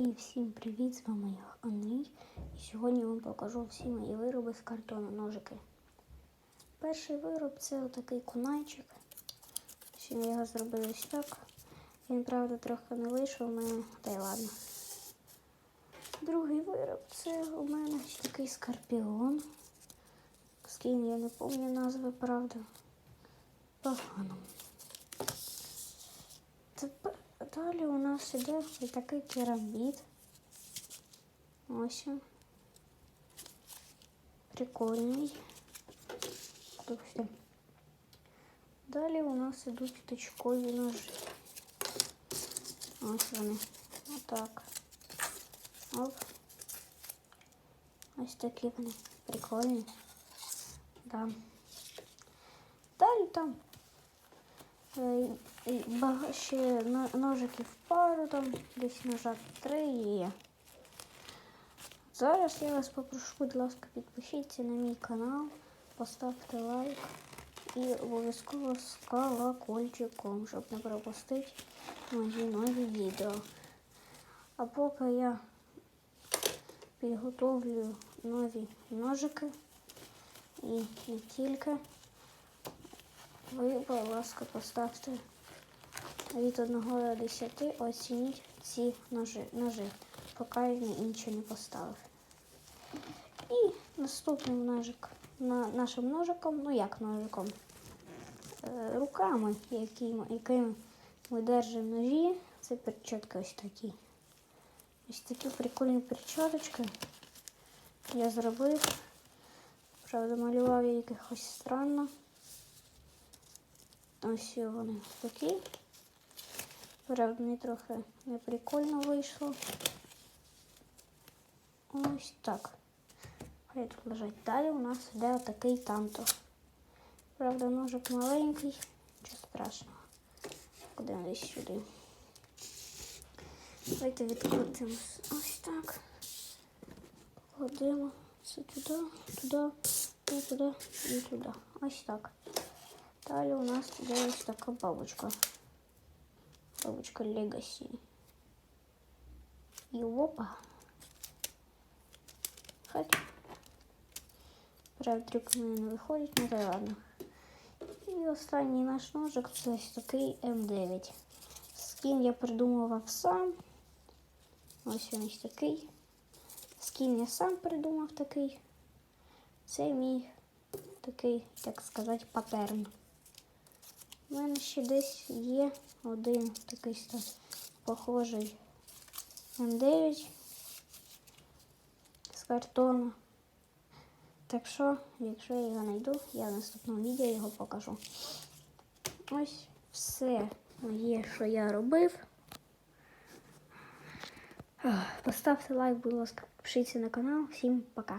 І всім привіт! З вами я Андрій. І сьогодні вам покажу всі мої вироби з картону ножики. Перший вироб це отакий кунайчик. Я його зробив ось так. Він, правда, трохи не вийшов у мене, та й ладно. Другий вироб це у мене такий скорпіон. Скін я не пам'ятаю назви, правда. Погано. далі у нас іде ось такий керамбіт. Ось. він. Прикольний. Слухайте. Далі у нас ідуть точкові ножі. Ось вони. Отак. Оп. Ось такі вони. Прикольні. Да. Далі там е, і бага- ще но- ножики в пару, там десь ножа три є. Зараз я вас попрошу, будь ласка, підпишіться на мій канал, поставте лайк і обов'язково з колокольчиком, щоб не пропустити мої нові відео. А поки я підготовлю нові ножики і не тільки. Ви, будь ласка, поставте від 1 до 10, оцініть ці ножи, ножи, поки я інші не поставив. І наступним ножик, на, нашим ножиком, ну як ножиком, е, руками, якими, якими ми держимо ножі, це перчатки ось такі. Ось такі прикольні перчаточки я зробив. Правда, малював я якихось странно. Ось вони такі. Правда, мені трохи неприкольно вийшло. Ось так. Хай тут лежать. Далі у нас йде отакий танто. Правда, ножик маленький, нічого страшного. Куди десь сюди. Давайте відкрутимо ось так. Кладемо це туди, туди, і туди, і туди. Ось так. Далі у нас іде ось така бабочка. Бабочка Legacy. І опа. Хоть. Правда, трюк у мене не виходить, ну та й ладно. І останній наш ножик це ось такий М9. Скін я придумував сам. Ось він ось такий. Скін я сам придумав такий. Це мій такий, так сказати, патерн. У мене ще десь є один такий ста- похожий М9 з картону. Так що, якщо я його знайду, я в наступному відео його покажу. Ось все є, що я робив. Поставте лайк, будь ласка, підпишіться на канал. Всім пока.